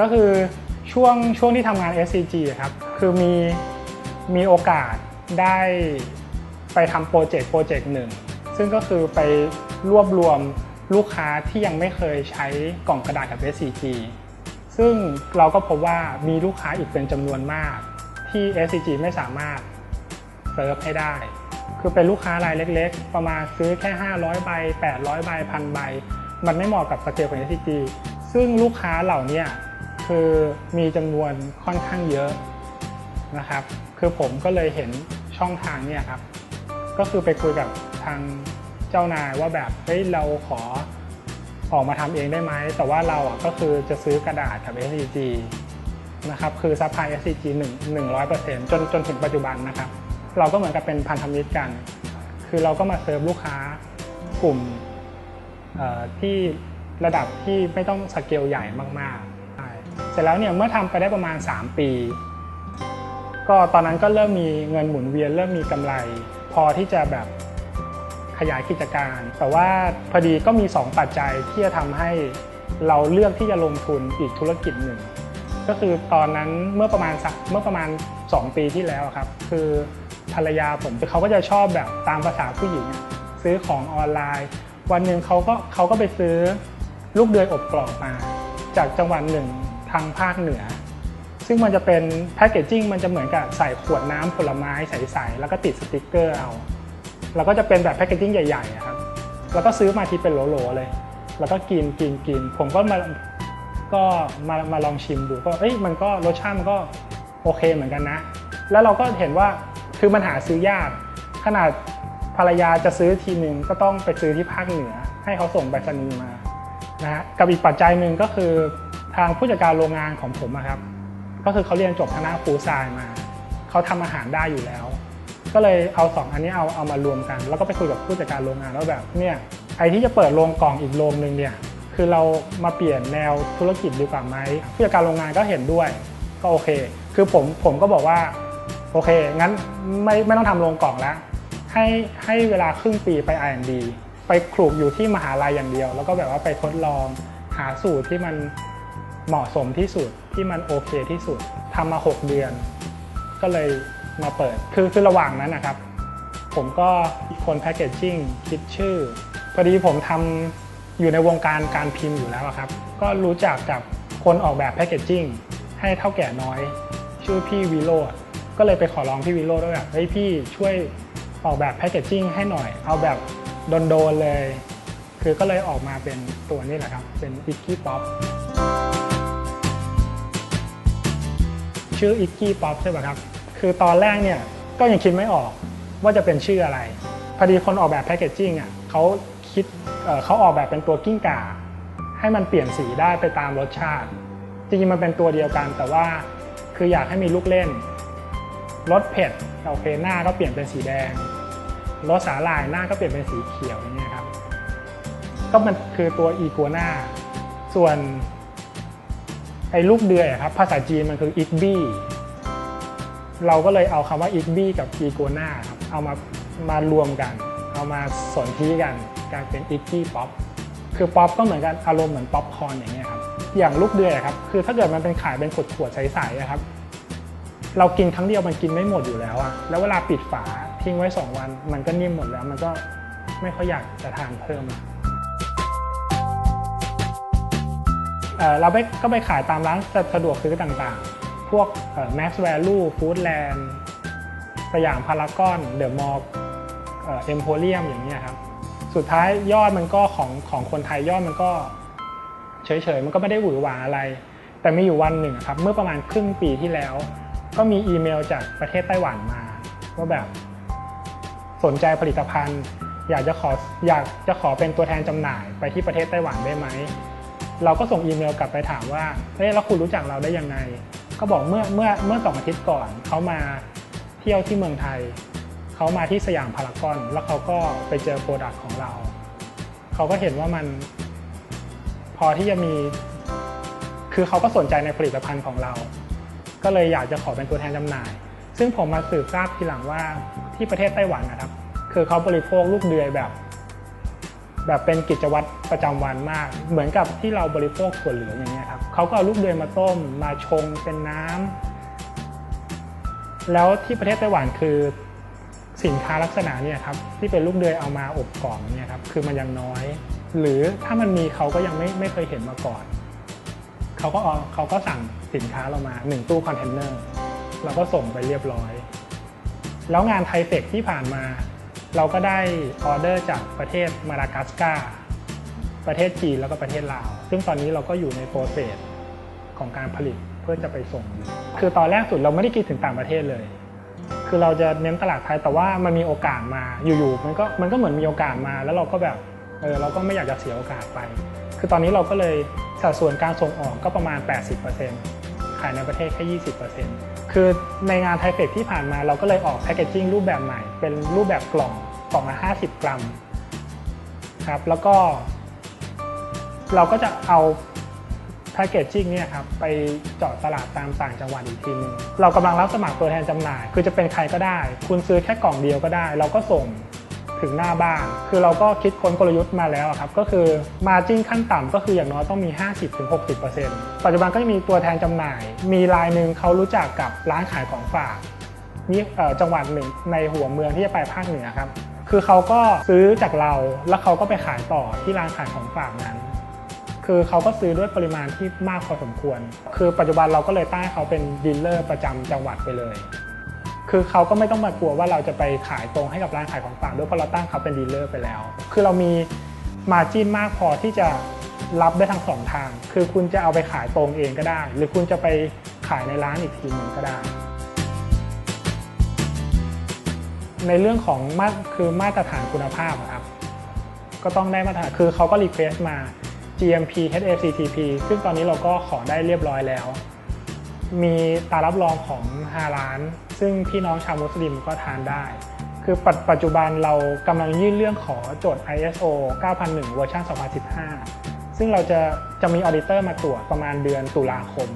ก็คือช่วงช่วงที่ทำงาน SCG ครับคือมีมีโอกาสได้ไปทำโปรเจกต์โปรเจกต์หนึ่งซึ่งก็คือไปรวบรวมลูกค้าที่ยังไม่เคยใช้กล่องกระดาษกับ SCG ซึ่งเราก็พบว่ามีลูกค้าอีกเป็นจำนวนมากที่ SCG ไม่สามารถเซิร์ฟให้ได้ คือเป็นลูกค้ารายเล็ก ๆ ประมาณซื้อแค่ 500 ใบ 800 ใบพันใบ มันไม่เหมาะกับสเกลของ SCG ซึ่งลูกค้าเหล่านี้ คือมีจำนวนค่อนข้างเยอะนะครับ คือผมก็เลยเห็นช่องทางเนี่ยครับ ก็คือไปคุยกับทางเจ้านายว่าแบบเฮ้ยเราขอออกมาทำเองได้ไหม แต่ว่าเราอะก็คือจะซื้อกระดาษกับ SCG นะครับ คือซัพพลาย SCG 1 100%จนจนถึงปัจจุบันนะครับ เราก็เหมือนกับเป็นพันธมิตรกัน คือเราก็มาเซิร์ฟลูกค้ากลุ่มที่ระดับที่ไม่ต้องสเกลใหญ่มาก สร็จแล้วเนี่ยเมื่อทำไปได้ประมาณ 3 ปี ก็ตอนนั้นก็เริ่มมีเงินหมุนเวียน เริ่มมีกำไร พอที่จะแบบขยายกิจการ แต่ว่าพอดีก็มี 2 ปัจจัยที่จะทำให้เราเลือกที่จะลงทุนอีกธุรกิจหนึ่ง ก็คือตอนนั้นเมื่อประมาณสักเมื่อประมาณ 2 ปีที่แล้วครับคือภรรยาผมเขาก็จะชอบแบบตามภาษาผู้หญิง ซื้อของออนไลน์ วันหนึ่งเขาก็เขาก็ไปซื้อลูกเดือยอบกรอบมา จากจังหวัดหนึ่งางภาคเหนือ ซึ่งมันจะเป็นแพคเกจจิ้งมันจะเหมือนกับใส่ขวดน้ำผลไม้ใสๆแล้วก็ติดสติกเกอร์เอาแล้วก็จะเป็นแบบแพคเกจจิ้งใหญ่ๆอะครับแล้วก็ซื้อมาทีเป็นโหลๆเลย แล้วก็กินกินกินผมก็มาก็มามาลองชิมดูก็เอ้ยมันก็รสชาติมันก็โอเคเหมือนกันนะ แล้วเราก็เห็นว่าคือมันหาซื้อยาก ขนาดภรรยาจะซื้อทีหนึ่งก็ต้องไปซื้อที่ภาคเหนือ ให้เขาส่งไปรษณีย์มานะฮะกับอีกปัจจัยหนึ่งก็คือ ทางผู้จัดการโรงงานของผมครับ ก็คือเขาเรียนจบคณะฟูซน์มา เขาทำอาหารได้อยู่แล้ว ก็เลยเอาสองอันนี้เอาเอามารวมกัน แล้วก็ไปคุยกับผู้จัดการโรงงานว่าแบบเนี่ยไอที่จะเปิดโรงกล่องอีกโรงหนึ่งเนี่ยคือเรามาเปลี่ยนแนวธุรกิจดีกว่าไหมผู้จัดการโรงงานก็เห็นด้วย ก็โอเค คือผมผมก็บอกว่าโอเค งั้นไม่ไม่ต้องทำโรงกล่องแล้ว ให้ให้เวลาครึ่งปีไป R&D ไปคลุกอยู่ที่มหาลัยอย่างเดียว แล้วก็แบบว่าไปทดลองหาสูตรที่มัน เหมาะสมที่สุดที่มันโอเคที่สุดทำมา 6 เดือน ก็เลยมาเปิด คือคือระหว่างนั้นนะครับ ผมก็คนแพคเกจจิ้งคิดชื่อ พอดีผมทำอยู่ในวงการการพิมพ์อยู่แล้วครับ ก็รู้จักกับคนออกแบบแพคเกจจิ้งให้เท่าแก่น้อย ชื่อพี่วิโรดก็เลยไปขอร้องพี่วิโรดด้วยแบบเฮ้ยพี่ช่วยออกแบบแพคเกจจิ้งให้หน่อย เอาแบบโดนๆเลย คือก็เลยออกมาเป็นตัวนี้แหละครับ เป็น i c k y Pop ชื่อ i c k y Pop ใช่ป่ะครับ คือตอนแรกเนี่ยก็ยังคิดไม่ออกว่าจะเป็นชื่ออะไร พอดีคนออกแบบแพคเกจจิ้งอะเขาคิดเเขาออกแบบเป็นตัวกิ้งก่า ให้มันเปลี่ยนสีได้ไปตามรสชาติ จริงๆมันเป็นตัวเดียวกัน แต่ว่าคืออยากให้มีลูกเล่นรสเผ็ดโอเคหน้าก็เปลี่ยนเป็นสีแดงรสสาหร่ายหน้าก็เปลี่ยนเป็นสีเขียวอย่างเงี้ยครับก็มันคือตัวอีกัวหน้าส่วน อ้ลูกเดือยครับภาษาจีนมันคืออิกบี้เราก็เลยเอาคำว่าอิกบี้กับอีโกัวนาครับเอามามารวมกัน เอามาสนที่กันกลายเป็นอิกกี้ป๊อปคือป๊อปก็เหมือนกันอารมณ์เหมือนป๊อปคอร์นอย่างเงี้ยครับอย่างลูกเดือยครับคือถ้าเกิดมันเป็นขายเป็นขวดๆใสๆอะครับ เรากินครั้งเดียวมันกินไม่หมดอยู่แล้วอะแล้วเวลาปิดฝาทิ้งไว้ 2 วัน มันก็นิ่มหมดแล้ว มันก็ไม่ค่อยอยากจะทานเพิ่มอะ เราไปก็ไปขายตามร้านสะดวกซื้อต่างๆ พวก Max Value Foodland สยามพารากอนเดอะมอลล์เอ็มโพเรียมอย่างนี้ครับ สุดท้ายยอดมันก็ของของคนไทยยอดมันก็เฉยๆ มันก็ไม่ได้หวือหวาอะไร แต่มีอยู่วันหนึ่งครับเมื่อประมาณครึ่งปีที่แล้ว ก็มีอีเมลจากประเทศไต้หวันมาว่าแบบสนใจผลิตภัณฑ์ อยากจะขออยากจะขอเป็นตัวแทนจำหน่ายไปที่ประเทศไต้หวันได้ไหม เราก็ส่งอีเมลกลับไปถามว่าเฮ้ยแล้วคุณรู้จักเราได้ยังไง ก็บอกเมื่อเมื่อเมื่อสองอาทิตย์ก่อนเขามาเที่ยวที่เมืองไทยเขามาที่สยามพารากอน แล้วเขาก็ไปเจอโปรดักต์ของเรา เขาก็เห็นว่ามันพอที่จะมี คือเขาก็สนใจในผลิตภัณฑ์ของเรา ก็เลยอยากจะขอเป็นตัวแทนจำหน่าย ซึ่งผมมาสืบทราบทีหลังว่าที่ประเทศไต้หวันนะครับ คือเขาบริโภคลูกเดือยแบบ แบบเป็นกิจวัตรประจำวันมาก เหมือนกับที่เราบริโภคถั่วเหลืองอย่างเงี้ยครับเขาก็เอาลูกเดือยมาต้มมาชงเป็นน้ำแล้วที่ประเทศไต้หวันคือสินค้าลักษณะเนี่ยครับที่เป็นลูกเดือยเอามาอบกรอบเนี่ยครับคือมันยังน้อย หรือถ้ามันมีเขาก็ยังไม่ไม่เคยเห็นมาก่อนเขาก็เอาเขาก็สั่งสินค้าเรามาหนึ่งตู้คอนเทนเนอร์เราก็ส่งไปเรียบร้อย แล้วงานไทเฟกที่ผ่านมา เราก็ได้ออเดอร์จากประเทศมาดากัสการ์ประเทศจีนแล้วก็ประเทศลาว ซึ่งตอนนี้เราก็อยู่ในโปรเซสของการผลิตเพื่อจะไปส่ง คือตอนแรกสุดเราไม่ได้คิดถึงต่างประเทศเลย คือเราจะเน้นตลาดไทยแต่ว่ามันมีโอกาสมาอยู่ๆมันก็มันก็เหมือนมีโอกาสมา แล้วเราก็แบบเออเราก็ไม่อยากจะเสียโอกาสไป คือตอนนี้เราก็เลยสัดส่วนการส่งออกก็ประมาณ 80%ขายในประเทศแค่ 20% คือในงานไทเฟกที่ผ่านมาเราก็เลยออกแพคเกจจิ้งรูปแบบใหม่ เป็นรูปแบบกล่องกล่องละ50 กรัมครับแล้วก็ เราก็จะเอาแพคเกจจิ้งเนี่ยครับไปเจาะตลาดตามต่างจังหวัดอีกทีนึงเรากำลังรับสมัครตัวแทนจำหน่าย คือจะเป็นใครก็ได้ คุณซื้อแค่กล่องเดียวก็ได้ เราก็ส่ง ถึงหน้าบ้าน คือเราก็คิดค้นกลยุทธ์มาแล้วครับ ก็คือมาจิ้งขั้นต่ำก็คืออย่างน้อยต้องมี 50-60%ปัจจุบันก็จะมีตัวแทนจำหน่าย มีรายหนึ่งเขารู้จักกับร้านขายของฝากนี่จังหวัดหนึ่งในหัวเมืองที่จะไปภาคเหนือครับ คือเขาก็ซื้อจากเราแล้วเขาก็ไปขายต่อที่ร้านขายของฝากนั้น คือเขาก็ซื้อด้วยปริมาณที่มากพอสมควร คือปัจจุบันเราก็เลยตั้งให้เขาเป็นดีลเลอร์ประจำจังหวัดไปเลย คือเขาก็ไม่ต้องมากลัวว่าเราจะไปขายตรงให้กับร้านขายของฝากด้วยเพราะเราตั้งเขาเป็นดีลเลอร์ไปแล้ว คือเรามีมาจิ้นมากพอที่จะรับได้ทั้งสองทาง คือคุณจะเอาไปขายตรงเองก็ได้ หรือคุณจะไปขายในร้านอีกทีหนึ่งก็ได้ ในเรื่องของมาคือมาตรฐานคุณภาพอะครับ ก็ต้องได้มาตรฐาน คือเขาก็รีเควสต์มา GMP HACCP ซึ่งตอนนี้เราก็ขอได้เรียบร้อยแล้ว มีตารับรองของฮาร้าน ซึ่งพี่น้องชาวมุสลิมก็ทานได้ คือปัจปัจจุบันเรากำลังยื่นเรื่องขอโจทย์ ISO 9001เวอร์ชัน2015 ซึ่งเราจะจะมีออดิเตอร์มาตรวจประมาณเดือนตุลาคม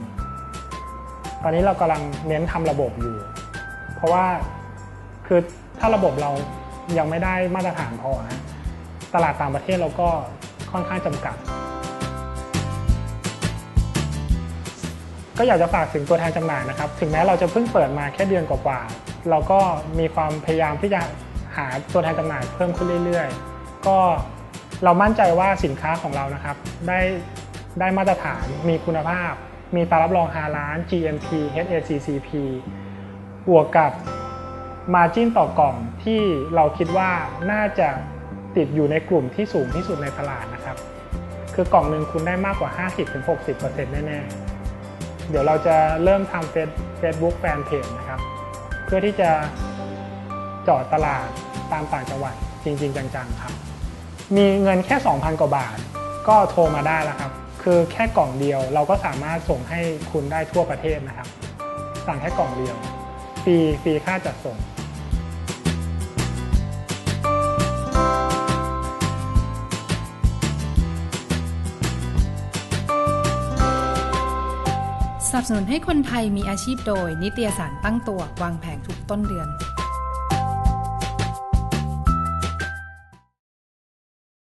ตอนนี้เรากำลังเน้นทำระบบอยู่ เพราะว่าคือถ้าระบบเรายังไม่ได้มาตรฐานพอนะตลาดต่างประเทศเราก็ค่อนข้างจำกัด ก็อยากจะฝากถึงตัวแทนจำหน่ายนะครับ ถึงแม้เราจะเพิ่งเปิดมาแค่เดือนกว่าๆเราก็มีความพยายามที่จะหาตัวแทนจำหน่ายเพิ่มขึ้นเรื่อยๆ ก็เรามั่นใจว่าสินค้าของเรานะครับ ได้ได้มาตรฐานมีคุณภาพ มีตารับรองฮาลาน GMP HACCP บวกกับมาจิ้นต่อกล่องที่เราคิดว่าน่าจะติดอยู่ในกลุ่มที่สูงที่สุดในตลาดนะครับ คือกล่องหนึ่งคุณได้มากกว่า 50-60%แน่ๆ เดี๋ยวเราจะเริ่มทำเฟซเฟซบุ๊กแฟนเพจนะครับ เพื่อที่จะเจาะตลาดตามต่างจังหวัดจริง ๆ จังๆครับ มีเงินแค่ 2,000 กว่าบาท ก็โทรมาได้แล้วครับ คือแค่กล่องเดียวเราก็สามารถส่งให้คุณได้ทั่วประเทศนะครับ สั่งแค่กล่องเดียวฟรีฟรีค่าจัดส่ง สนับสนุนให้คนไทยมีอาชีพโดย นิตยสารตั้งตัววางแผงทุกต้นเดือน